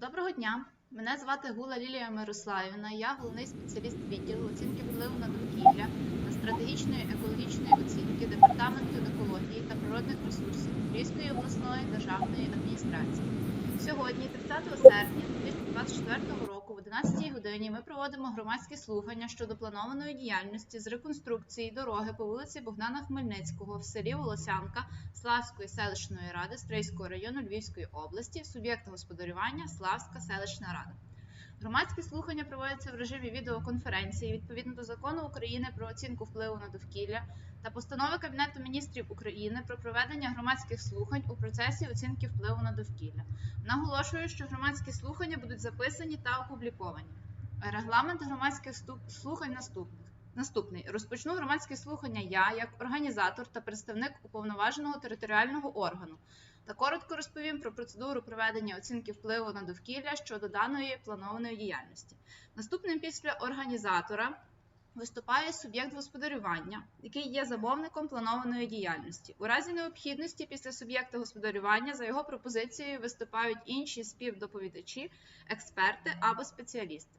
Доброго дня! Мене звати Гула Лілія Мирославівна. Я головний спеціаліст відділу оцінки впливу на довкілля та стратегічної екологічної оцінки Департаменту екології та природних ресурсів Львівської обласної державної адміністрації. Сьогодні, 30 серпня 2024 року, в 11 годині, ми проводимо громадські слухання щодо планованої діяльності з реконструкції дороги по вулиці Богдана Хмельницького в селі Волосянка Славської селищної ради Стрийського району Львівської області, суб'єкта господарювання Славська селищна рада. Громадські слухання проводяться в режимі відеоконференції відповідно до закону України про оцінку впливу на довкілля та постанови Кабінету міністрів України про проведення громадських слухань у процесі оцінки впливу на довкілля. Наголошую, що громадські слухання будуть записані та опубліковані. Регламент громадських слухань наступних. Наступний розпочну громадські слухання я як організатор та представник уповноваженого територіального органу та коротко розповім про процедуру проведення оцінки впливу на довкілля щодо даної планованої діяльності. Наступним після організатора виступає суб'єкт господарювання, який є замовником планованої діяльності. У разі необхідності після суб'єкта господарювання за його пропозицією виступають інші співдоповідачі, експерти або спеціалісти.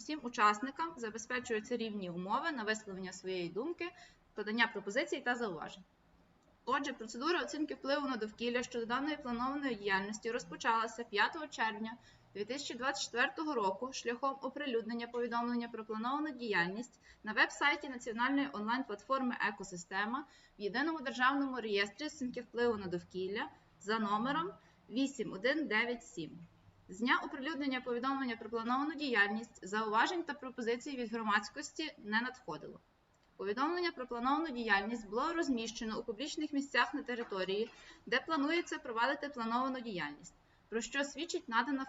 Усім учасникам забезпечуються рівні умови на висловлення своєї думки, подання пропозицій та зауважень. Отже, процедура оцінки впливу на довкілля щодо даної планованої діяльності розпочалася 5 червня 2024 року шляхом оприлюднення повідомлення про плановану діяльність на веб-сайті національної онлайн-платформи Екосистема в єдиному державному реєстрі оцінки впливу на довкілля за номером 8197. З дня оприлюднення повідомлення про плановану діяльність зауважень та пропозицій від громадськості не надходило. Повідомлення про плановану діяльність було розміщено у публічних місцях на території, де планується провадити плановану діяльність, про що свідчить надана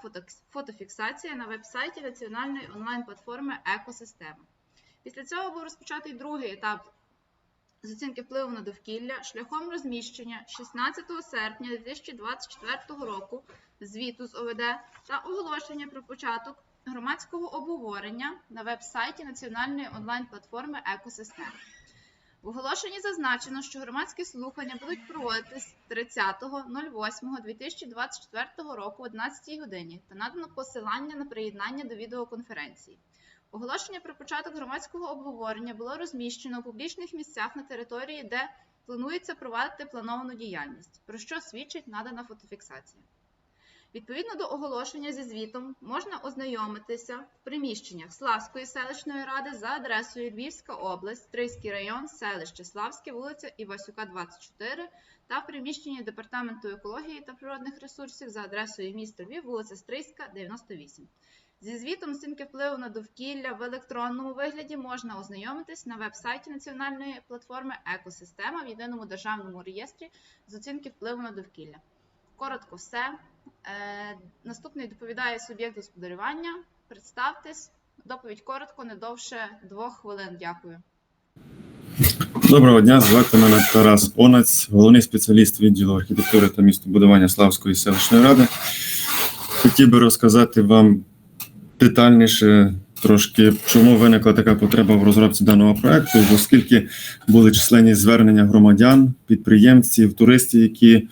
фотофіксація на веб-сайті національної онлайн-платформи Екосистема. Після цього був розпочатий другий етап з оцінки впливу на довкілля шляхом розміщення 16 серпня 2024 року звіту з ОВД та оголошення про початок громадського обговорення на веб-сайті національної онлайн-платформи Екосистема. В оголошенні зазначено, що громадські слухання будуть проводитись 30.08.2024 року о 11 годині та надано посилання на приєднання до відеоконференції. Оголошення про початок громадського обговорення було розміщено у публічних місцях на території, де планується провадити плановану діяльність, про що свідчить надана фотофіксація. Відповідно до оголошення зі звітом можна ознайомитися в приміщеннях Славської селищної ради за адресою Львівська область, Стрийський район, селище Славське, вулиця Івасюка, 24 та в приміщенні Департаменту екології та природних ресурсів за адресою місто Львів, вулиця Стрийська, 98. Зі звітом оцінки впливу на довкілля в електронному вигляді можна ознайомитись на веб-сайті національної платформи Екосистема в єдиному державному реєстрі з оцінки впливу на довкілля. Коротко все. Е, наступний доповідає суб'єкт господарювання. Представтесь. Доповідь коротко, не довше двох хвилин. Дякую. Доброго дня, звати мене Тарас Онець, головний спеціаліст відділу архітектури та містобудування Славської селищної ради. Хотів би розказати вам детальніше трошки, чому виникла така потреба в розробці даного проекту, оскільки були численні звернення громадян, підприємців, туристів, які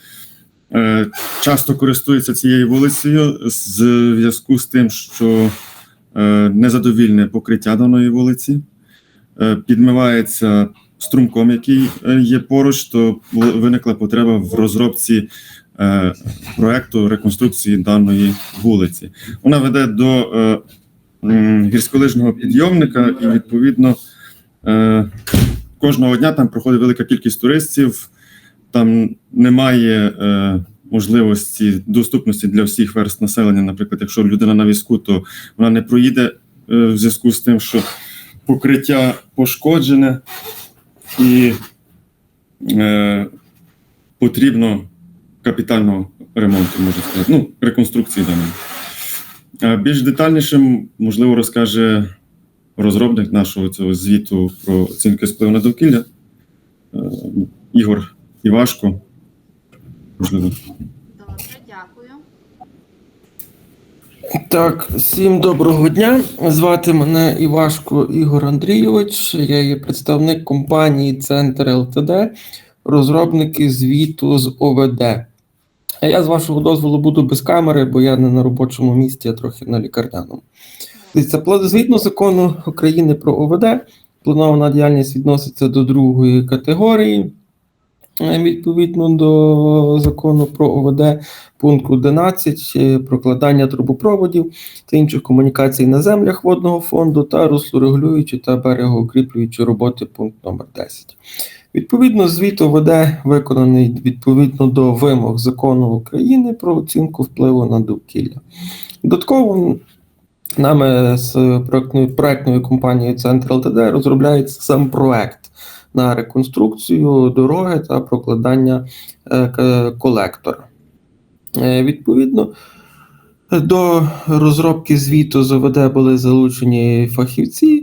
е, часто користуються цією вулицею з зв'язку з тим, що е, незадовільне покриття даної вулиці, е, підмивається струмком, який е, є поруч, то виникла потреба в розробці проекту реконструкції даної вулиці. Вона веде до е, гірськолижного підйомника, і відповідно е, кожного дня там проходить велика кількість туристів. Там немає е, можливості доступності для всіх верст населення. Наприклад, якщо людина на візку, то вона не проїде е, в зв'язку з тим, що покриття пошкоджене і е, потрібно капітального ремонту, можна сказати, ну, реконструкції даної. Більш детальніше, можливо, розкаже розробник нашого цього звіту про оцінки впливу на довкілля Ігор Івашко. Можливо. Добре, дякую. Так, всім доброго дня. Звати мене Івашко Ігор Андрійович. Я є представник компанії Центр ЛТД, розробники звіту з ОВД. А я з вашого дозволу буду без камери, бо я не на робочому місці, а трохи на лікарняному. Згідно закону України про ОВД, планована діяльність відноситься до другої категорії. Е, Відповідно до закону про ОВД, пункту 11 е, прокладання трубопроводів та інших комунікацій на землях водного фонду та руслорегулюючі та берегоукріплюючі роботи пункт номер 10. Відповідно, звіт ОВД виконаний відповідно до вимог закону України про оцінку впливу на довкілля. Додатково нами з проектною, проектною компанією Центр ЛТД розробляється сам проект на реконструкцію дороги та прокладання е, колектора. Е, Відповідно, до розробки звіту з ОВД були залучені фахівці,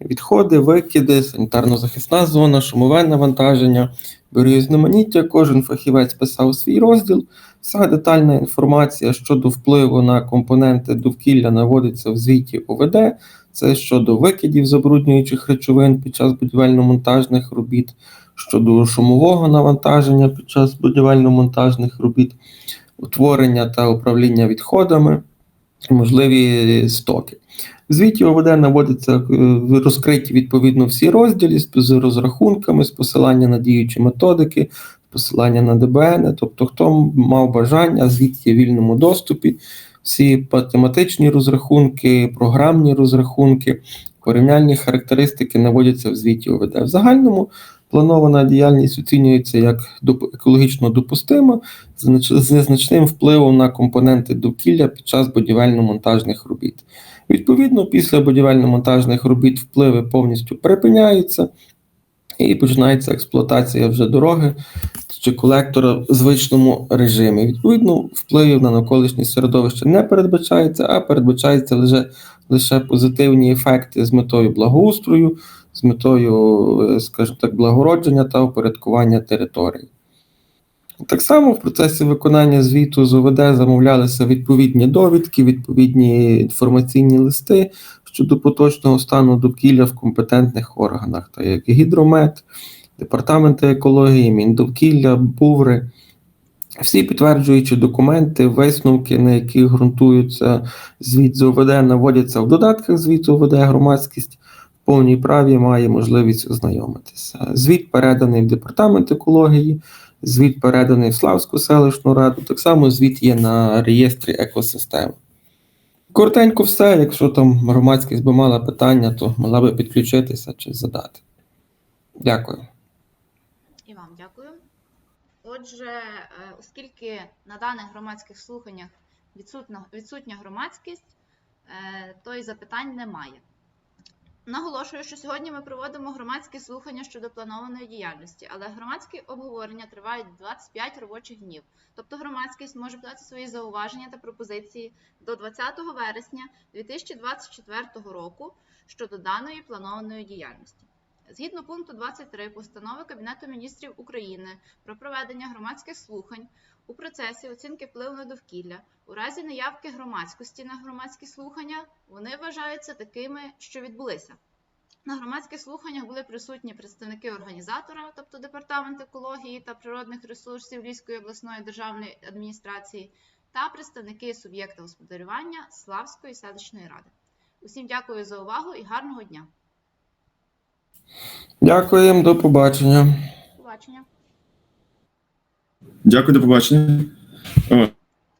відходи, викиди, санітарно-захисна зона, шумове навантаження, біорізноманіття. Кожен фахівець писав свій розділ. Вся детальна інформація щодо впливу на компоненти довкілля наводиться в звіті ОВД. Це щодо викидів забруднюючих речовин під час будівельно-монтажних робіт, щодо шумового навантаження під час будівельно-монтажних робіт, утворення та управління відходами, можливі стоки. В звіті ОВД наводяться е, розкриті відповідно всі розділі з розрахунками, з посилання на діючі методики, з посилання на ДБН. Тобто, хто мав бажання, звіт є в вільному доступі. Всі математичні розрахунки, програмні розрахунки, порівняльні характеристики наводяться в звіті ОВД. В загальному планована діяльність оцінюється як екологічно допустима з знач- з незначним впливом на компоненти довкілля під час будівельно-монтажних робіт. Відповідно, після будівельно-монтажних робіт впливи повністю припиняються і починається експлуатація вже дороги чи колектора в звичному режимі. Відповідно, впливів на навколишнє середовище не передбачається, а передбачається лише, лише позитивні ефекти з метою благоустрою, з метою, е, скажімо так, благородження та упорядкування території. Так само в процесі виконання звіту з ОВД замовлялися відповідні довідки, відповідні інформаційні листи щодо поточного стану довкілля в компетентних органах, та як гідромет, департаменти екології, Міндовкілля, БУВРи. Всі підтверджуючі документи, висновки, на яких ґрунтуються звіт з ОВД, наводяться в додатках звіту ОВД громадськість в повній праві має можливість ознайомитися. Звіт переданий в департамент екології, звіт переданий в Славську селищну раду. Так само звіт є на реєстрі екосистеми. Коротенько все. Якщо там громадськість би мала питання, то могла би підключитися чи задати. Дякую. Отже, е, оскільки на даних громадських слуханнях відсутня громадськість, е, то і запитань немає. Наголошую, що сьогодні ми проводимо громадські слухання щодо планованої діяльності, але громадські обговорення тривають 25 робочих днів. Тобто громадськість може подати свої зауваження та пропозиції до 20 вересня 2024 року щодо даної планованої діяльності. Згідно пункту 23 постанови Кабінету міністрів України про проведення громадських слухань у процесі оцінки впливу на довкілля, у разі неявки громадськості на громадські слухання, вони вважаються такими, що відбулися. На громадських слуханнях були присутні представники організатора, тобто Департамент екології та природних ресурсів Львівської обласної державної адміністрації, та представники суб'єкта господарювання Славської селищної ради. Усім дякую за увагу і гарного дня. Дякуємо, до побачення. Побачення. Дякую, до побачення. О,